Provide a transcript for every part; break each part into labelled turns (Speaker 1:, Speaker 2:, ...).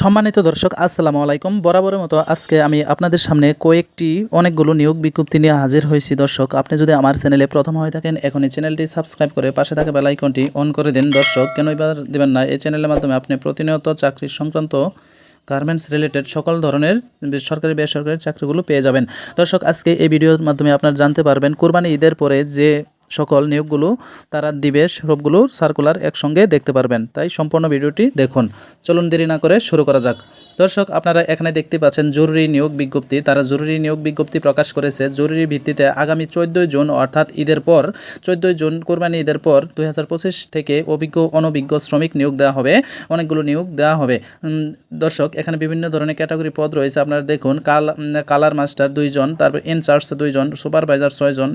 Speaker 1: সম্মানিত দর্শক, আসসালামু আলাইকুম। বরাবরের মতো আজকে আমি আপনাদের সামনে কয়েকটি অনেকগুলো নিয়োগ বিজ্ঞপ্তি নিয়ে হাজির হয়েছি। দর্শক, আপনি যদি আমার চ্যানেলে প্রথম হয়ে থাকেন এখন এই চ্যানেলটি সাবস্ক্রাইব করে পাশে থাকা বেল আইকনটি অন করে দিন। দর্শক, কেন এবার দেবেন না, এই চ্যানেলের মাধ্যমে আপনি প্রতিনিয়ত চাকরি সংক্রান্ত গার্মেন্টস রিলেটেড সকল ধরনের সরকারি বেসরকারি চাকরিগুলো পেয়ে যাবেন। দর্শক, আজকে এই ভিডিওর মাধ্যমে আপনার জানতে পারবেন, কোরবানি ঈদের পরে যে সকল নিয়োগগুলো তারা দিবে সবগুলো সার্কুলার একসঙ্গে দেখতে পারবেন। তাই সম্পূর্ণ ভিডিওটি দেখুন। চলুন দেরি না করে শুরু করা যাক। দর্শক, আপনারা এখানে দেখতে পাচ্ছেন জরুরি নিয়োগ বিজ্ঞপ্তি। তারা জরুরি নিয়োগ বিজ্ঞপ্তি প্রকাশ করেছে। জরুরি ভিত্তিতে আগামী চোদ্দোই জুন, অর্থাৎ ঈদের পর, চোদ্দোই জুন, কোরবানি ঈদের পর দু হাজার পঁচিশ থেকে অভিজ্ঞ অনভিজ্ঞ শ্রমিক নিয়োগ দেওয়া হবে। অনেকগুলো নিয়োগ দেওয়া হবে। দর্শক, এখানে বিভিন্ন ধরনের ক্যাটাগরি পদ রয়েছে। আপনারা দেখুন, কাল কালার মাস্টার দুইজন, তারপর ইনচার্জ দুইজন, সুপারভাইজার ছয়জন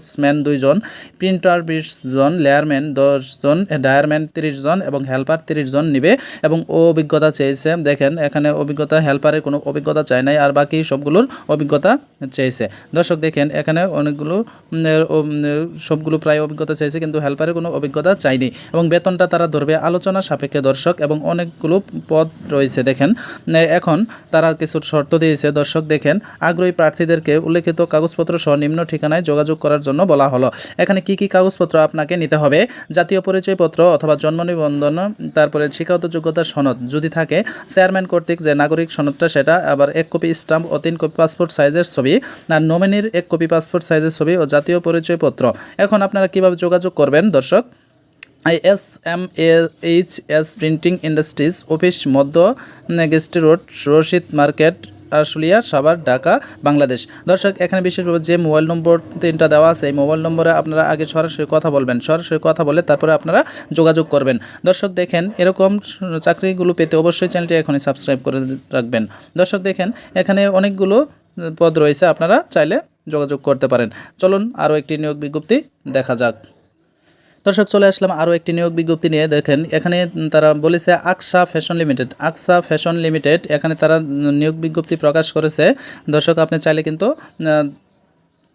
Speaker 1: এক্সপোজম্যান দুইজন, প্রিন্টার বিশ জন লেয়ারম্যান দশজন, ডায়ারম্যান তিরিশ জন এবং হেল্পার তিরিশ জন নিবে এবং অভিজ্ঞতা চেয়েছে। দেখেন, এখানে অভিজ্ঞতা, হেল্পারের কোনো অভিজ্ঞতা চায় নাই, আর বাকি সবগুলোর অভিজ্ঞতা চেয়েছে। দর্শক দেখেন, এখানে অনেকগুলো সবগুলো প্রায় অভিজ্ঞতা চেয়েছে, কিন্তু হেল্পারের কোনো অভিজ্ঞতা চাইনি এবং বেতনটা তারা ধরবে আলোচনা সাপেক্ষে দর্শক এবং অনেকগুলো পদ রয়েছে। দেখেন এখন তারা কিছু শর্ত দিয়েছে। দর্শক দেখেন, আগ্রহী প্রার্থীদেরকে উল্লেখিত কাগজপত্র সহ নিম্ন ঠিকানায় যোগাযোগ করার জন্য বলা হলো। এখানে কি কি কাগজপত্র আপনাকে নিতে হবে? জাতীয় পরিচয়পত্র অথবা জন্ম নিবন্ধন, তারপরে শিক্ষাগত যোগ্যতার সনদ যদি থাকে, চেয়ারম্যান কর্তৃক যে নাগরিক সনদটা সেটা, আবার এক কপি স্টাম্প ও তিন কপি পাসপোর্ট সাইজের ছবি, আর নমিনির এক কপি পাসপোর্ট সাইজের ছবি ও জাতীয় পরিচয়পত্র। এখন আপনারা কীভাবে যোগাযোগ করবেন, দর্শক? S M H S printing industries office মধ্য, গেস্টি রোড, রশিদ মার্কেট আশুলিয়া, সাভার, ঢাকা, বাংলাদেশ। দর্শক, এখানে বিশেষভাবে যে মোবাইল নম্বর তিনটা দেওয়া আছে, এই মোবাইল নম্বরে আপনারা আগে সরাসরি কথা বলবেন। সরাসরি কথা বলে তারপরে আপনারা যোগাযোগ করবেন। দর্শক, দেখেন এরকম চাকরিগুলো পেতে অবশ্যই চ্যানেলটি এখনই সাবস্ক্রাইব করে রাখবেন। দর্শক, দেখেন এখানে অনেকগুলো পদ রয়েছে, আপনারা চাইলে যোগাযোগ করতে পারেন। চলুন আরও একটি নিয়োগ বিজ্ঞপ্তি দেখা যাক। দর্শক, চলে আসলাম আরও একটি নিয়োগ বিজ্ঞপ্তি নিয়ে। দেখেন, এখানে তারা বলেছে Aksa fashion limited, Aksa fashion limited, এখানে তারা নিয়োগ বিজ্ঞপ্তি প্রকাশ করেছে। দর্শক, আপনি চাইলে কিন্তু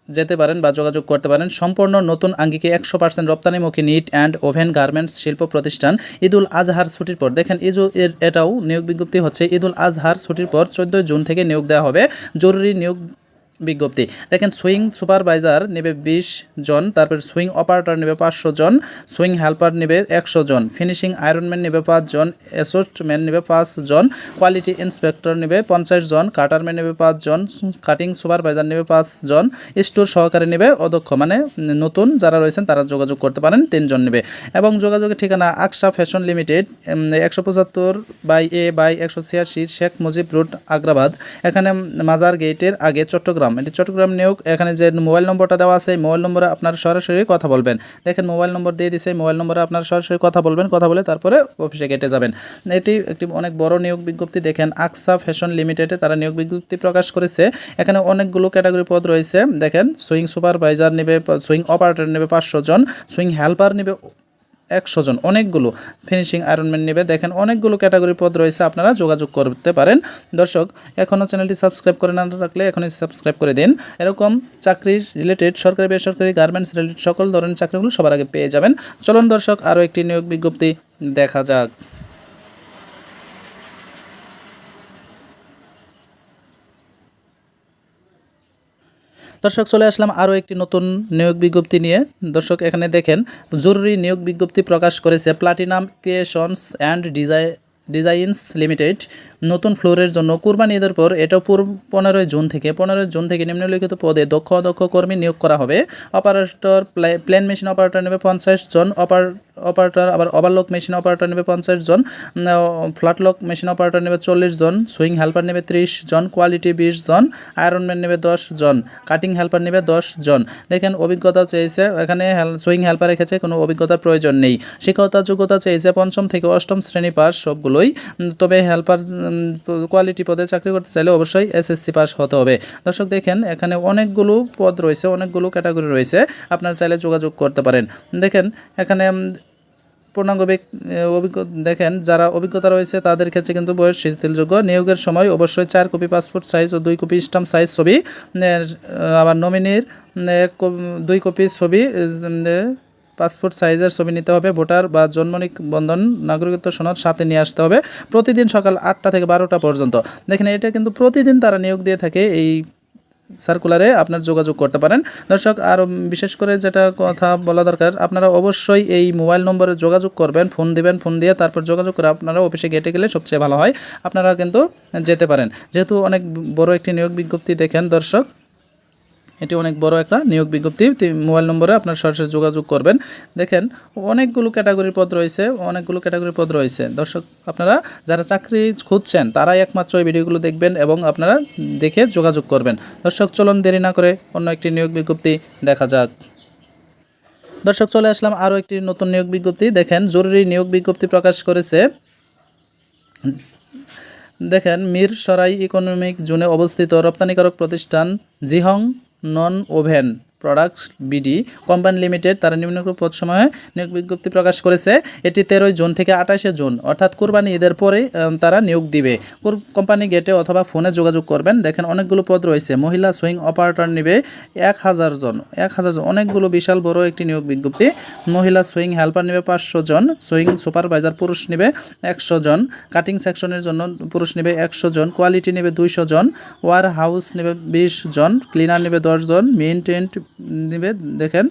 Speaker 1: যেতে পারেন বা যোগাযোগ করতে পারেন। সম্পূর্ণ নতুন আঙ্গিকে একশো পার্সেন্ট রপ্তানিমুখী নিট অ্যান্ড ওভেন গার্মেন্টস শিল্প প্রতিষ্ঠান ঈদুল আজহার ছুটির পর। দেখেন ইজু এর, এটাও নিয়োগ বিজ্ঞপ্তি হচ্ছে, ঈদুল আজহার ছুটির পর চোদ্দোই জুন থেকে নিয়োগ দেওয়া হবে। জরুরি নিয়োগ বিজ্ঞপ্তি। দেখেন, সুইং সুপারভাইজার নেবে বিশ জন, তারপর সুইং অপারেটর নেবে পাঁচশো জন, সুইং হেল্পার নেবে একশো জন, ফিনিশিং আয়রনম্যান নেবে পাঁচজন অ্যাসোস্টম্যান নেবে পাঁচ জন, কোয়ালিটি ইন্সপেক্টর নেবে পঞ্চাশ জন কাটারম্যান নেবে পাঁচজন কাটিং সুপারভাইজার নেবে পাঁচজন স্টোর সহকারে নেবে অধ্যক্ষ মানে নতুন যারা রয়েছেন তারা যোগাযোগ করতে পারেন, তিনজন নেবে। এবং যোগাযোগের ঠিকানা আকশা ফ্যাশন লিমিটেড একশো পঁচাত্তর বাই এ বাই একশো ছিয়াশি শেখ মুজিব রোড, আগ্রাবাদ। এখানে মাজার গেটের আগে চট্টগ্রাম। এটি চট্টগ্রাম নিয়োগ, এখানে যে মোবাইল নম্বরটা দেওয়া আছে মোবাইল নম্বরে আপনার সরাসরি কথা বলবেন। দেখেন, মোবাইল নম্বর দিয়ে দিছে মোবাইল নম্বরে আপনার সরাসরি কথা বলবেন, কথা বলে তারপরে অফিসে কেটে যাবেন। এটি একটি অনেক বড় নিয়োগ বিজ্ঞপ্তি, দেখেন, আকসা ফ্যাশন লিমিটেডে তারা নিয়োগ বিজ্ঞপ্তি প্রকাশ করেছে। এখানে অনেকগুলো ক্যাটাগরি পদ রয়েছে, দেখেন, সুইং সুপারভাইজার নেবে, সুইং অপারেটর নেবে পাঁচশো জন, সুইং হেল্পার নেবে একশো জন। অনেকগুলো ফিনিশিং আয়রনম্যান নেবে। দেখেন, অনেকগুলো ক্যাটাগরি পদ রয়েছে, আপনারা যোগাযোগ করতে পারেন। দর্শক এখনও চ্যানেলটি সাবস্ক্রাইব করে না রাখলে এখনই সাবস্ক্রাইব করে দিন। এরকম চাকরি রিলেটেড সরকারি, বেসরকারি গার্মেন্টস রিলেটেড সকল ধরনের চাকরিগুলো সবার আগে পেয়ে যাবেন। চলুন দর্শক, আরও একটি নিয়োগ বিজ্ঞপ্তি দেখা যাক। দর্শক, চলে আসলাম আরও একটি নতুন নিয়োগ বিজ্ঞপ্তি নিয়ে। দর্শক, এখানে দেখেন, জরুরি নিয়োগ বিজ্ঞপ্তি প্রকাশ করেছে platinum creations and design designs limited নতুন ফ্লোরের জন্য কুরবানি ঈদের পর এটা পূর্ব পনেরোই জুন থেকে, পনেরোই জুন থেকে নিম্নলিখিত পদে দক্ষ অদক্ষ কর্মী নিয়োগ করা হবে। অপারেটর প্লেন মেশিন অপারেটর নেবে পঞ্চাশ জন অপার অপারেটর আবার ওভারলক মেশিন অপারেটর নেবে পঞ্চাশ জন ফ্ল্যাটলক মেশিন অপারেটর নেবে চল্লিশ জন সুইং হেল্পার নেবে ত্রিশ জন কোয়ালিটি বিশ জন আয়রনম্যান নেবে দশ জন কাটিং হেল্পার নেবে দশ জন। দেখেন, অভিজ্ঞতা চেয়েছে, এখানে সুইং হেল্পারের ক্ষেত্রে কোনো অভিজ্ঞতার প্রয়োজন নেই। শিক্ষকতা যোগ্যতা চেয়েছে পঞ্চম থেকে অষ্টম শ্রেণি পাস সবগুলোই উম, তবে হেল্পার কোয়ালিটি পদে চাকরি করতে চাইলে অবশ্যই এসএসসি পাস হতে হবে। দর্শক দেখেন এখানে অনেকগুলো পদ রয়েছে অনেকগুলো ক্যাটাগরি রয়েছে। আপনারা চাইলে যোগাযোগ করতে পারেন। দেখেন এখানে পূর্ণাঙ্গ অভিজ্ঞ দেখেন যারা অভিজ্ঞতা রয়েছে তাদের ক্ষেত্রে কিন্তু বয়স শিথিলযোগ্য। নিয়োগের সময় অবশ্যই চার কপি পাসপোর্ট সাইজ ও দুই কপি স্টাম্প সাইজ ছবি। আবার নমিনির দুই কপি ছবি পাসপোর্ট সাইজের ছবি নিতে হবে, ভোটার বা জন্ম নিবন্ধন নাগরিকত্ব সনদ সাথে নিয়ে আসতে হবে। প্রতিদিন সকাল আটটা থেকে বারোটা পর্যন্ত। দেখেন, এটা কিন্তু প্রতিদিন তারা নিয়োগ দিয়ে থাকে এই সার্কুলারে আপনার যোগাযোগ করতে পারেন। দর্শক, আর বিশেষ করে যেটা কথা বলা দরকার, আপনারা অবশ্যই এই মোবাইল নম্বরে যোগাযোগ করবেন, ফোন দিবেন, ফোন দিয়ে তারপর যোগাযোগ করে আপনারা অফিসে গেটে গেলে সবচেয়ে ভালো হয়। আপনারা কিন্তু যেতে পারেন। যেহেতু অনেক বড় একটি নিয়োগ বিজ্ঞপ্তি দেখেন দর্শক এটি অনেক বড় একটা নিয়োগ বিজ্ঞপ্তি। মোবাইল নম্বরে আপনার সরাসরি যোগাযোগ করবেন। দেখেন, অনেকগুলো ক্যাটাগরির পদ রয়েছে, অনেকগুলো ক্যাটাগরির পদ রয়েছে। দর্শক, আপনারা যারা চাকরি খুঁজছেন, তারাই একমাত্র এই ভিডিওগুলো দেখবেন এবং আপনারা দেখে যোগাযোগ করবেন। দর্শক, চলন দেরি না করে অন্য একটি নিয়োগ বিজ্ঞপ্তি দেখা যাক। দর্শক, চলে আসলাম আরও একটি নতুন নিয়োগ বিজ্ঞপ্তি। দেখেন, জরুরি নিয়োগ বিজ্ঞপ্তি প্রকাশ করেছে। দেখেন, মির সরাই ইকোনমিক জোনে অবস্থিত রপ্তানিকারক প্রতিষ্ঠান Jihong. Non woven products BD company limited তারা নিম্নলিখিত পদ সময়ে নিয়োগ বিজ্ঞপ্তি প্রকাশ করেছে। এটি তেরোই জুন থেকে আঠাশে জুন, অর্থাৎ কোরবানি ঈদের পরেই তারা নিয়োগ দিবে। কোম্পানি গেটে অথবা ফোনে যোগাযোগ করবেন। দেখেন, অনেকগুলো পদ রয়েছে। মহিলা সুইং অপারেটর নেবে এক হাজার জন। এক হাজার জন। অনেকগুলো বিশাল বড় একটি নিয়োগ বিজ্ঞপ্তি। মহিলা সুইং হেল্পার নেবে পাঁচশো জন। সুইং সুপারভাইজার পুরুষ নেবে একশো জন। কাটিং সেকশনের জন্য পুরুষ নেবে একশো জন। কোয়ালিটি নেবে দুইশো জন। ওয়ার হাউস নেবে বিশ জন। ক্লিনার নেবে দশ জন। মেনটেন্ট নেবে দেখেন।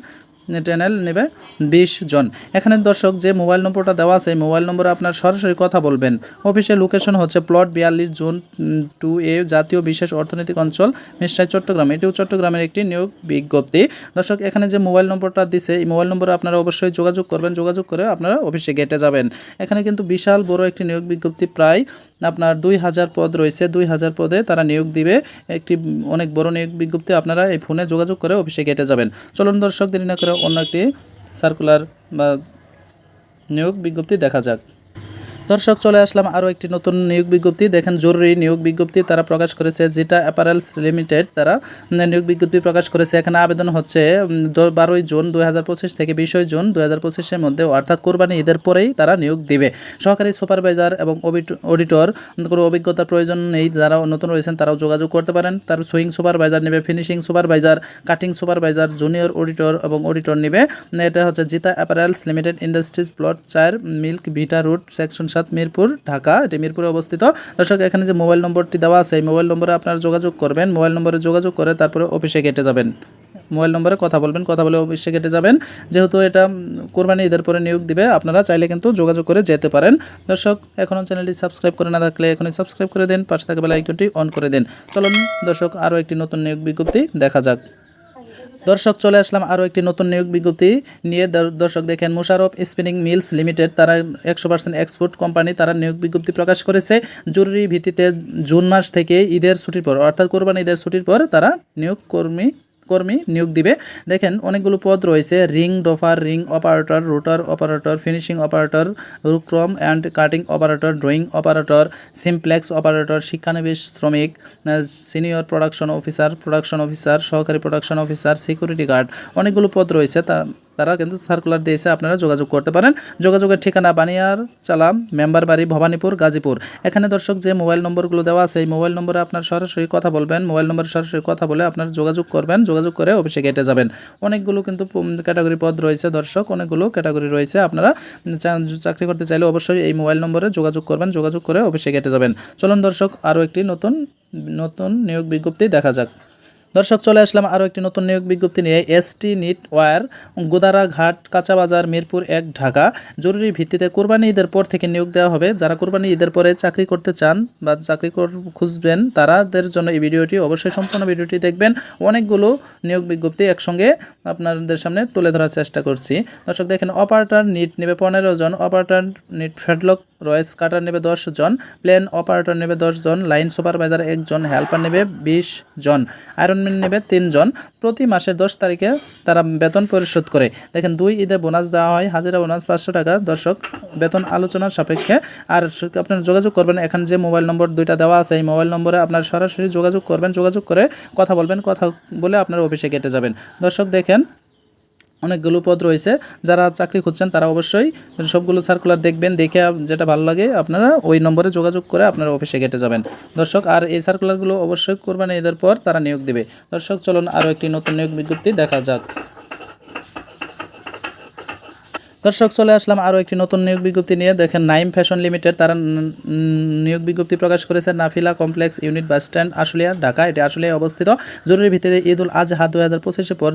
Speaker 1: টেনেল নেবে বিশ জন। এখানে দর্শক, যে মোবাইল নম্বরটা দেওয়া আছে মোবাইল নম্বরে আপনার সরাসরি কথা বলবেন। অফিসের লোকেশন হচ্ছে প্লট বিয়াল্লিশ জুন টু এ জাতীয় বিশেষ অর্থনৈতিক অঞ্চল মিরসাই চট্টগ্রাম। এটিও চট্টগ্রামের একটি নিয়োগ বিজ্ঞপ্তি। দর্শক, এখানে যে মোবাইল নম্বরটা দিছে, এই মোবাইল নম্বরে আপনারা অবশ্যই যোগাযোগ করবেন। যোগাযোগ করে আপনারা অফিসে গেটে যাবেন। এখানে কিন্তু বিশাল বড় একটি নিয়োগ বিজ্ঞপ্তি প্রায় আপনার দুই হাজার পদ রয়েছে। দুই হাজার পদে তারা নিয়োগ দিবে। একটি অনেক বড় নিয়োগ বিজ্ঞপ্তি আপনারা এই ফোনে যোগাযোগ করে অফিসে গেটে যাবেন। চলুন দর্শক, দেরি না করে অন্য একটি সার্কুলার বা নিয়োগ বিজ্ঞপ্তি দেখা যাক। দর্শক, চলে আসলাম আরও একটি নতুন নিয়োগ বিজ্ঞপ্তি। দেখেন, জরুরি নিয়োগ বিজ্ঞপ্তি তারা প্রকাশ করেছে যেটা অ্যাপারেলস লিমিটেড। তারা নিয়োগ বিজ্ঞপ্তি প্রকাশ করেছে। এখানে আবেদন হচ্ছে বারোই জুন দুই হাজার পঁচিশ থেকে বিশই জুন দুই হাজার পঁচিশের মধ্যে, অর্থাৎ কোরবানি ঈদের পরেই তারা নিয়োগ দিবে। সহকারী সুপারভাইজার এবং অডিটর, কোনো অভিজ্ঞতার প্রয়োজন নেই, যারা নতুন রয়েছেন তারাও যোগাযোগ করতে পারেন। তার সুইং সুপারভাইজার নেবে, finishing supervisor, cutting supervisor, junior auditor এবং অডিটর নেবে। এটা হচ্ছে Jita apparels limited industries plot চার, মিল্ক ভিটা রুট, সেকশন সাত মিরপুর, ঢাকা, এটি মিরপুরে অবস্থিত। দর্শক, এখানে যে মোবাইল নম্বরটি দেওয়া আছে, এই মোবাইল নম্বরে আপনারা যোগাযোগ করবেন। মোবাইল নম্বরে যোগাযোগ করে তারপরে অফিসে কেটে যাবেন। মোবাইল নম্বরে কথা বলবেন, কথা বলে অফিসে কেটে যাবেন। যেহেতু এটা কোরবানি ঈদের পরে নিয়োগ দিবে, আপনারা চাইলে কিন্তু যোগাযোগ করে যেতে পারেন। দর্শক, এখনও চ্যানেলটি সাবস্ক্রাইব করে না থাকলে এখনই সাবস্ক্রাইব করে দিন, পাশে থাকা বেল অন করে দিন। চলুন, দর্শক, আরও একটি নতুন নিয়োগ বিজ্ঞপ্তি দেখা যাক। দর্শক, চলে আসলাম আরও একটি নতুন নিয়োগ বিজ্ঞপ্তি নিয়ে। দর- দর্শক দেখেন মুশারফ স্পিনিং মিলস লিমিটেড, তারা একশো পার্সেন্ট এক্সপোর্ট কোম্পানি তারা নিয়োগ বিজ্ঞপ্তি প্রকাশ করেছে। জরুরি ভিত্তিতে জুন মাস থেকে ঈদের ছুটির পর, অর্থাৎ কোরবানি ঈদের ছুটির পর, তারা নিয়োগ কর্মী কর্মী নিয়োগ দিবে। দেখেন অনেকগুলো পদ রয়েছে, ring, doffer, ring operator, rotor operator, finishing operator, রুক্রম and cutting operator, drawing operator, simplex operator, শিক্ষানবিশ শ্রমিক senior production officer production officer, সহকারী প্রোডাকশন অফিসার, সিকিউরিটি গার্ড। অনেকগুলো পদ রয়েছে, তা তারা কিন্তু সার্কুলার দিয়েছে আপনারা যোগাযোগ করতে পারেন। যোগাযোগের ঠিকানা বানিয়ার চালাম মেম্বার বাড়ি ভবানীপুর, গাজীপুর। এখানে দর্শক যে মোবাইল নম্বরগুলো দেওয়া আছে, এই মোবাইল নম্বরে আপনার সরাসরি কথা বলবেন। মোবাইল নম্বরে সরাসরি কথা বলে আপনার যোগাযোগ করবেন। যোগাযোগ করে অফিসে গেটে যাবেন। অনেকগুলো কিন্তু ক্যাটাগরি পদ রয়েছে দর্শক। অনেকগুলো ক্যাটাগরি রয়েছে। আপনারা চাকরি করতে চাইলে অবশ্যই এই মোবাইল নম্বরে যোগাযোগ করবেন। যোগাযোগ করে অফিসে গেটে যাবেন। চলুন দর্শক, আরও একটি নতুন নতুন নিয়োগ বিজ্ঞপ্তি দেখা যাক। দর্শক, চলে আসলাম আরও একটি নতুন নিয়োগ বিজ্ঞপ্তি নিয়ে। এসটি নিট ওয়ার, গোদারাঘাট, কাঁচাবাজার, মিরপুর এক, ঢাকা। জরুরি ভিত্তিতে কোরবানি ঈদের পর থেকে নিয়োগ দেওয়া হবে। যারা কোরবানি ঈদের পরে চাকরি করতে চান বা চাকরি কর- খুঁজবেন, তারাদের জন্য এই ভিডিওটি অবশ্যই সম্পূর্ণ ভিডিওটি দেখবেন। অনেকগুলো নিয়োগ বিজ্ঞপ্তি একসঙ্গে আপনাদের সামনে তুলে ধরার চেষ্টা করছি। দর্শক, দেখেন, অপারেটর নিট নেবে পনেরো জন, অপারেটর নিট ফেডলক রয়েস কাটার নেবে দশ জন, প্লেন অপারেটর নেবে দশ জন, লাইন সুপারভাইজার একজন হেল্পার নেবে বিশ জন। আয়রনম্যান নেবে তিনজন। প্রতি মাসের দশ তারিখে তারা বেতন পরিশোধ করে। দেখেন, দুই ঈদে বোনাস দেওয়া হয়, হাজিরা বোনাস পাঁচশো টাকা। দর্শক, বেতন আলোচনার সাপেক্ষে। আর আপনার যোগাযোগ করবেন। এখন যে মোবাইল নম্বর দুইটা দেওয়া আছে, এই মোবাইল নম্বরে আপনার সরাসরি যোগাযোগ করবেন। যোগাযোগ করে কথা বলবেন, কথা বলে আপনার অফিসে কেটে যাবেন। দর্শক, দেখেন অনেকগুলো পদ রয়েছে। যারা চাকরি খুঁজছেন, তারা অবশ্যই সবগুলো সার্কুলার দেখবেন, দেখে যেটা ভালো লাগে আপনারা ওই নম্বরে যোগাযোগ করে আপনারা অফিসে কেটে যাবেন। দর্শক, আর এই সার্কুলারগুলো অবশ্যই করবেন, এদের পর তারা নিয়োগ দেবে। দর্শক, চলুন আরও একটি নতুন নিয়োগ বিজ্ঞপ্তি দেখা যাক। দর্শক, চলে আসলাম আরও একটি নতুন নিয়োগ বিজ্ঞপ্তি নিয়ে। দেখেন, নাইম ফ্যাশন লিমিটেড, তারা নিয়োগ বিজ্ঞপ্তি প্রকাশ করেছে Nafila complex unit bus stand, Ashulia, Dhaka. এটি আশুলিয়ায় অবস্থিত। জরুরি ভিত্তিতে ঈদ উল আজহা দু হাজার পঁচিশে পর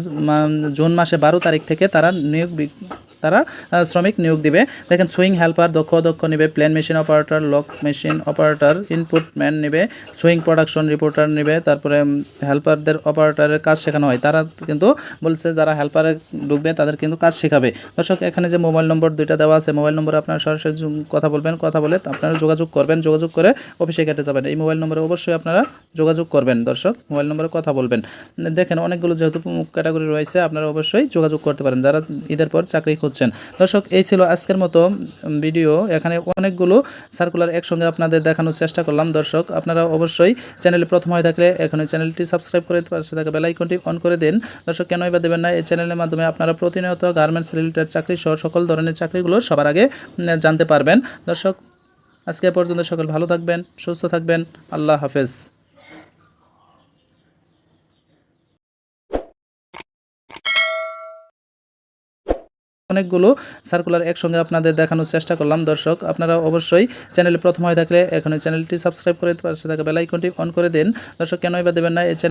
Speaker 1: জুন মাসে বারো তারিখ থেকে তারা নিয়োগ তারা শ্রমিক নিয়োগ দিবে। দেখেন সুইং হেল্পার দক্ষ দক্ষ নেবে plain machine operator lock machine operator input man নেবে সুইং প্রোডাকশন রিপোর্টার নেবে, তারপরে হেল্পারদের অপারেটরের কাজ শেখানো হয়। তারা কিন্তু বলছে, যারা হেল্পারে ঢুকবে, তাদের কিন্তু কাজ শেখাবে। দর্শক, এখানে যে মোবাইল নম্বর দুইটা দেওয়া আছে মোবাইল নম্বরে আপনারা সরাসরি কথা বলবেন, কথা বলে আপনারা যোগাযোগ করবেন, যোগাযোগ করে অফিসে কেটে যাবেন। এই মোবাইল নম্বরে অবশ্যই আপনারা যোগাযোগ করবেন, দর্শক মোবাইল নম্বরে কথা বলবেন। দেখেন, অনেকগুলো যেহেতু ক্যাটাগরি রয়েছে, আপনারা অবশ্যই যোগাযোগ করতে পারেন। যারা ঈদের পর চাকরি খুঁজছেন দর্শক, এই ছিল আজকের মতো ভিডিও। এখানে অনেকগুলো সার্কুলার একসঙ্গে আপনাদের দেখানোর চেষ্টা করলাম। দর্শক, আপনারা অবশ্যই চ্যানেলে প্রথম হয়ে থাকলে এখন চ্যানেলটি সাবস্ক্রাইব করে পাশে থাকা বেল আইকনটি অন করে দিন। দর্শক কেনই বা দেবেন না? এই চ্যানেলের মাধ্যমে আপনারা প্রতিনিয়ত গার্মেন্টস রিলেটেড চাকরি সহ সকল ধরনের চাকরিগুলো সবার আগে জানতে পারবেন। দর্শক, আজকে পর্যন্ত সকল ভালো থাকবেন, সুস্থ থাকবেন। আল্লাহ হাফেজ। অনেকগুলো সার্কুলার একসঙ্গে আপনাদের দেখানোর চেষ্টা করলাম। দর্শক, আপনারা অবশ্যই চ্যানেলে প্রথম হয়ে থাকলে এখন চ্যানেলটি সাবস্ক্রাইব করে পাশে থাকা বেলাইকনটি অন করে দিন। দর্শক, কেন এবার দেবেন না? এই